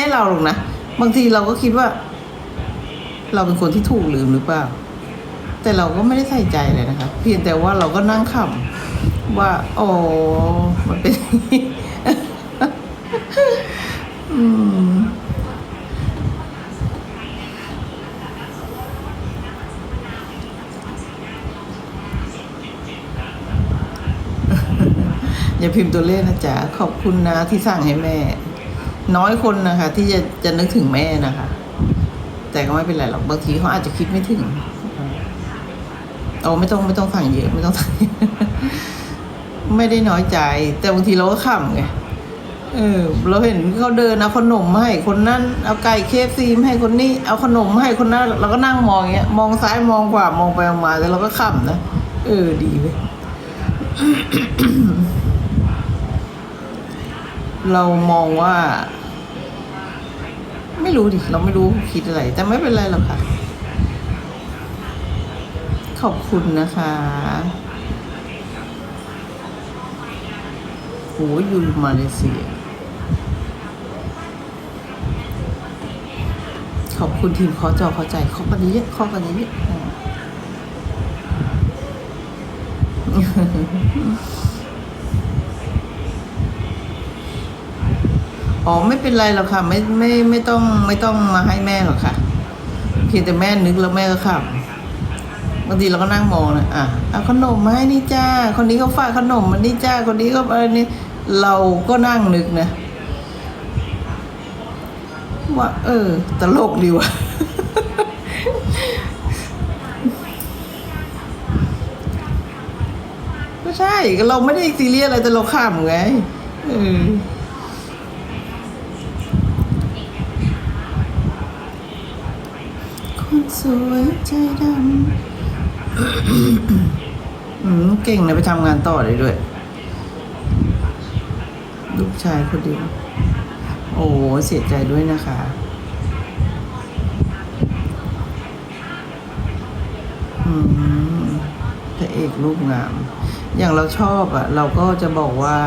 ให้เราหรอกนะ บางทีเราก็คิดว่า เราเป็นคนที่ถูกลืมหรือเปล่า แต่เราก็ไม่ได้ใส่ใจเลยนะคะ เพียงแต่ว่าเราก็นั่งขำว่าอ๋อมันเป็นอย่างนี้อืมอย่าพิมพ์ตัวเลขนะจ๊ะ ขอบคุณนะที่สั่งให้แม่ น้อยคนนะคะ ที่จะจะนึกถึงแม่นะคะ แต่ก็ไม่เป็นไรหรอกบางทีเขาอาจจะคิดไม่ถึงโอ้ไม่ต้องไม่ต้องสั่งเยอะไม่ต้องสั่งไม่ได้น้อยใจ แต่บางทีเราก็ขำไงเออเราเห็นเขาเดินเอาขนมมาให้คนนั้นเอาไก่เคฟซีมาให้คนนี้ เอาขนมมาให้คนนั้นเราก็นั่งมองอย่างเงี้ย มองซ้ายมองขวามองไปมองมาแต่เราก็ขำนะเออดีเว้ยเรามองว่า ไม่รู้ดิ เราไม่รู้คิดอะไร แต่ไม่เป็นไรหรอกค่ะ ขอบคุณนะคะโหอยู่มาเลเซีย ขอบคุณทีมขอจอข้าใจขอกันเยอะขอกันนี้ อ๋อไม่เป็นไรหรอกค่ะไม่ไม่ไม่ต้องไม่ต้องมาให้แม่หรอกค่ะเพียงแต่แม่นึกแล้วแม่ก็ขับบางทีเราก็นั่งมองนะอะเอาขนมมาให้นี่จ้า คนนี้ก็ฝากขนมมานี่จ้า คนนี้ก็เออนี่เราก็นั่งนึกนะ ว่า เออ ตลกดีว่ะก็ใช่เราไม่ได้ซีเรียสอะไรแต่เราขำไงเออ คน สวยใจดำอืมเก่งนะไปทำงานต่อได้ด้วย ลูกชายคนเดียว โอ้เสียใจด้วยนะคะอืมพระเอกรูปงาม อย่างเราชอบอะ เราก็จะบอกว่า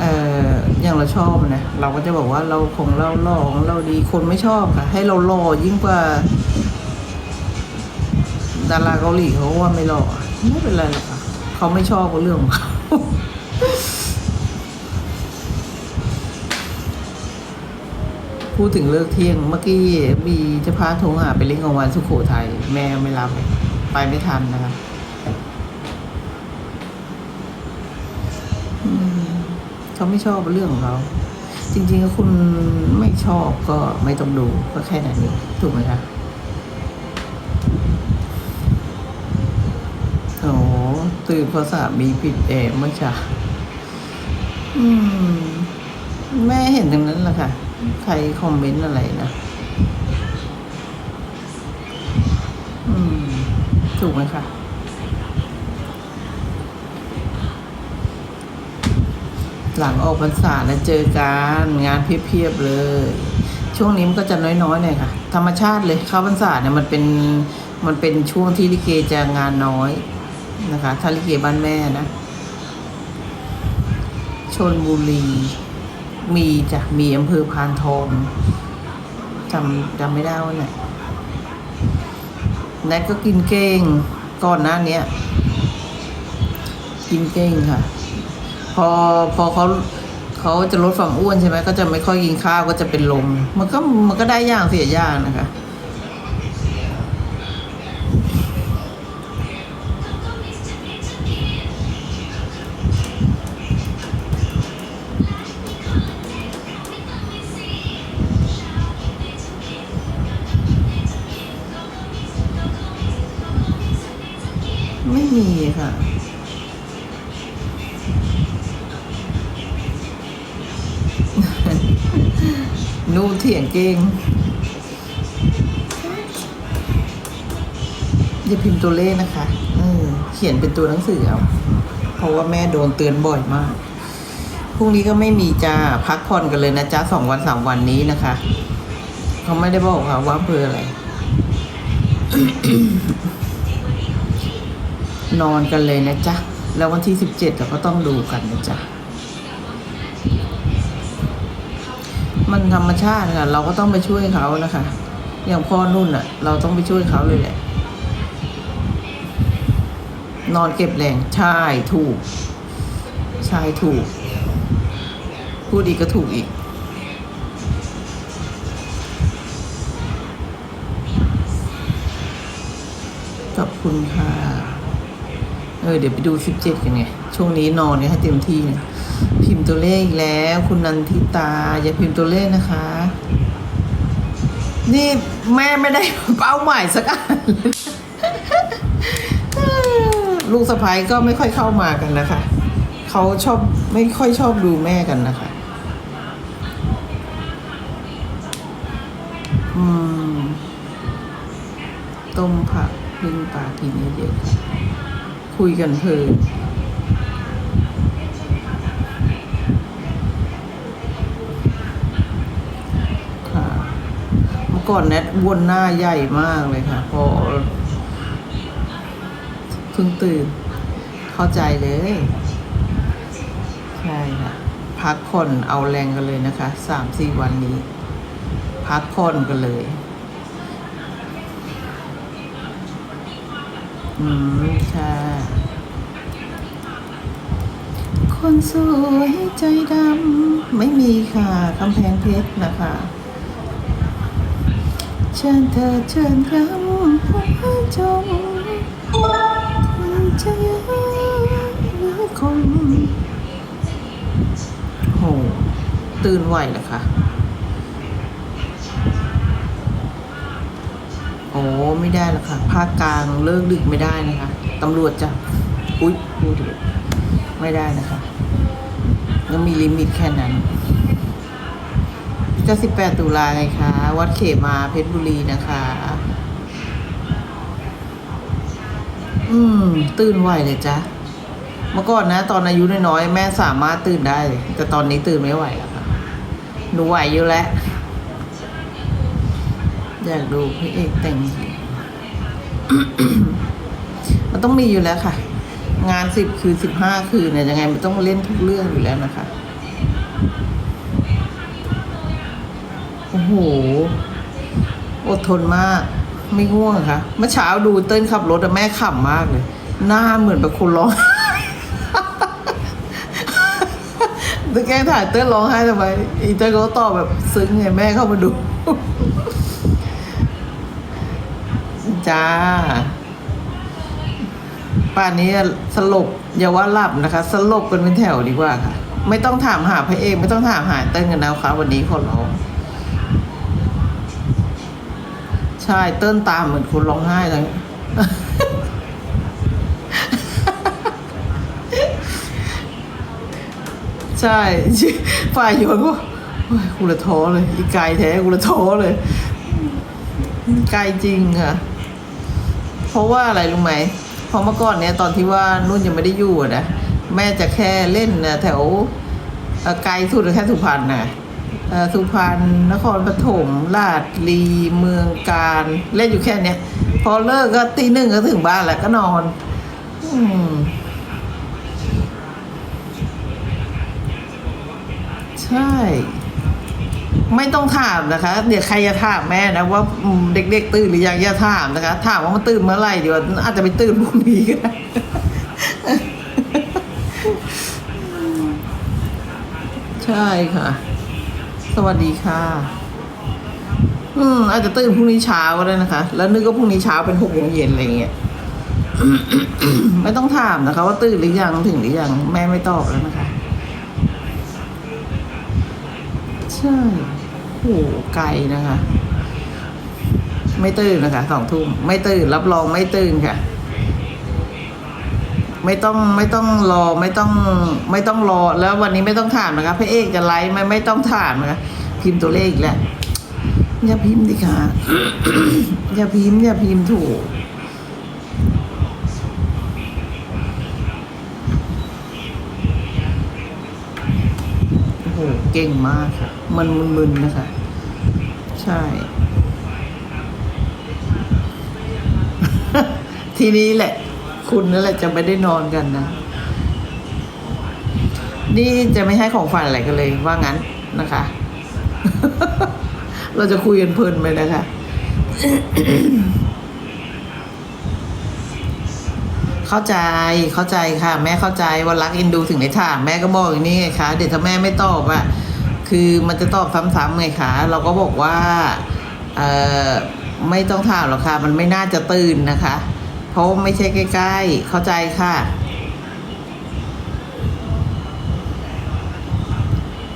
เอ อย่างเราชอบนะเราก็จะบอกว่าเราของเราหล่อของเราดีคนไม่ชอบค่ะ ให้เราหล่อยิ่งกว่า ดาราเกาหลีเขาว่าไม่หล่อไม่เป็นไรหรอกค่ะเขาไม่ชอบก็เรื่องของเขาพูดถึงเลิกเที่ยงเมื่อกี้บีจะพาโทรหาไปเล่นกลางวันสุโขทัยแม่ไม่รับไปไม่ทันนะคะอืม เขาไม่ชอบเรื่องของเขาจริงๆคุณไม่ชอบก็ไม่ต้องดูก็แค่นั้นเองถูกไหมคะโอ้ตื่นเพราะสามีปิดแอร์เมื่อเช้าอืม แม่เห็นตรงนั้นแหละค่ะ ใครคอมเมนต์อะไรนะอืม ถูกไหมคะ หลังออกพรรษาแล้วเจอกันงานเพียบๆเลย ช่วงนี้มันก็จะน้อยๆหน่อยค่ะ ธรรมชาติเลยเข้าพรรษาเนี่ยมันเป็นมันเป็นช่วงที่ลิเกจะงานน้อยนะคะ ถ้าลิเกบ้านแม่นะชนบุรี มีจ้ะมีอำเภอพานทองจำจำไม่ได้ว่าไหนแนทก็กินเก่งก่อนหน้านี้กินเก่งค่ะ อพอเขาเขาจะลดความอ้วนใช่ไหมก็จะไม่ค่อยกินข้าวก็จะเป็นลม มันก็มันก็ได้ย่างเสียย่างนะคะไม่มีค่ะ นูเถียงเก่งอย่าพิมพ์ตัวเลขนะคะเออเขียนเป็นตัวหนังสือเอาเพราะว่าแม่โดนเตือนบ่อยมาก พรุ่งนี้ก็ไม่มีจ้า พักผ่อนกันเลยนะจ้าสองวันสามวันนี้นะคะ เขาไม่ได้บอกค่ะว่าอำเภออะไร นอนกันเลยนะจ๊ะ แล้ววันที่สิบเจ็ดเราก็ต้องดูกันนะจ๊ะ มันธรรมชาติค่ะ เราก็ต้องไปช่วยเขานะคะอย่างพ่อนุ่นอะเราต้องไปช่วยเขาเลยแหละ นอนเก็บแรงใช่ถูก ใช่ถูก พูดอีกก็ถูกอีก ขอบคุณค่ะ เออ เดี๋ยวไปดูสิบเจ็ดกันไง ช่วงนี้นอนเนี่ยให้เต็มที่เนี่ย พิมพ์ตัวเลขอีกแล้ว คุณนันทิตา อย่าพิมพ์ตัวเลขนะคะ นี่แม่ไม่ได้เป้าหมายสักอันลูกสะพ้ายก็ไม่ค่อยเข้ามากันนะคะ เขาชอบไม่ค่อยชอบดูแม่กันนะคะอืมต้มผักพึ่งปลากินเยอะๆค่ะคุยกันเพลิน ก่อนแนทวนหน้าใหญ่มากเลยค่ะ พอเพิ่งตื่น เข้าใจเลย ใช่ค่ะ พักผ่อนเอาแรงกันเลยนะคะสามสี่วันนี้ พักผ่อนกันเลย อืมค่ะ คนสวยใจดำ ไม่มีค่ะกำแพงเพชรนะคะ เชิญเธอเชิญรำพระจงจะยืนคงโหตื่นไหวเหรอคะโอ้ไม่ได้หรอกค่ะ ภาคกลางเลิกดึกไม่ได้นะคะตำรวจจะอุ๊ยพูดไม่ได้นะคะยังมีลิมิตแค่นั้น ก็สิบแปดตุลาไงคะ วัดเขมาเพชรบุรีนะคะ อืม ตื่นไหวเลยจ้ะ เมื่อก่อนนะ ตอนอายุน้อยๆ แม่สามารถตื่นได้เลยแต่ตอนนี้ตื่นไม่ไหวแล้วค่ะ หนูไหวอยู่แล้ว อยากดูพระเอกแต่งหญิงมันต้องมีอยู่แล้วค่ะ งานสิบคือสิบห้าคืนเนี่ยยังไงมันต้องเล่นทุกเรื่องอยู่แล้วนะคะ โอ้โห อดทนมาก ไม่ง่วงค่ะ เมื่อเช้าดูเต้นขับรถอะแม่ขำมากเลย หน้าเหมือนแบบคนร้องต่แกงถ่ายเต้นร้องไห้ทำไมอีเต้นก็ตอบแบบซึ้งไงแม่เข้ามาดู จ้า ป่านนี้สลบอย่าว่าหลับนะคะ สลบกันเป็นแถวดีกว่าค่ะ ไม่ต้องถามหาพระเอก ไม่ต้องถามหาเต้นกันแล้วค่ะวันนี้ขอร้อง ใช่เต้นตามเหมือนคนร้องไห้เลยใช่ฝ่ายโยนก็โอ้ยกูละท้อเลย อีกไกลแท้กูละท้อเลยไกลจริงค่ะ เพราะว่าอะไรรู้ไหมเพราะเมื่อก่อนเนี้ยตอนที่ว่านุ่นยังไม่ได้อยู่นะแม่จะแค่เล่นนะแถวไกลสุดแค่สุพรรณนะ สุพรรณนครปฐมลาดลีเมืองการเล่นอยู่แค่เนี้ยพอเลิกก็ตีหนึ่งก็ถึงบ้านแล้วก็นอน อืมใช่ ไม่ต้องถามนะคะ เดี๋ยวใครจะถามแม่นะว่าเด็กๆตื่นหรือยังอย่าถามนะคะ ถามว่ามันตื่นเมื่อไหร่เดี๋ยวอาจจะไปตื่นพรุ่งนี้ก็ได้ใช่ค่ะ สวัสดีค่ะ อืม อาจจะตื่นพรุ่งนี้เช้าก็ได้นะคะ แล้วนึกว่าพรุ่งนี้เช้าเป็นหกโมงเย็นอะไรเงี้ยไม่ต้องถามนะคะ ว่าตื่นหรือยังถึงหรือยังแม่ไม่ตอบแล้วนะคะ ใช่โหไกลนะคะ ไม่ตื่นนะคะสองทุ่มไม่ตื่นรับรองไม่ตื่นค่ะ ไม่ต้องไม่ต้องรอไม่ต้องไม่ต้องรอแล้ววันนี้ไม่ต้องถามนะคะพระเอกจะไลฟ์ไม่ไม่ต้องถามนะคะพิมพ์ตัวเลขอีกแหละอย่าพิมพ์ดิค่ะอย่าพิมพ์อย่าพิมพ์ถูกโอ้โหเก่งมากค่ะ มันมึนๆนะคะ ใช่ ทีนี้แหละ คุณนั่นแหละจะไม่ได้นอนกันนะ นี่จะไม่ให้ของฝันอะไรกันเลยว่างั้นนะคะ เราจะคุยกันเพลินไปนะคะเข้าใจ เข้าใจค่ะ แม่เข้าใจว่ารักเอินดูถึงได้ถาม แม่ก็บอกอย่างนี้ไงคะเดี๋ยวถ้าแม่ไม่ตอบอะคือมันจะตอบซ้ำๆไงคะเราก็บอกว่าเออไม่ต้องถามหรอกค่ะ มันไม่น่าจะตื่นนะคะ เพราะไม่ใช่ใกล้ๆ เข้าใจค่ะ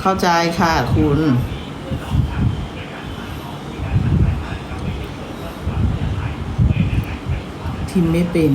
เข้าใจค่ะคุณทิมไม่เป็น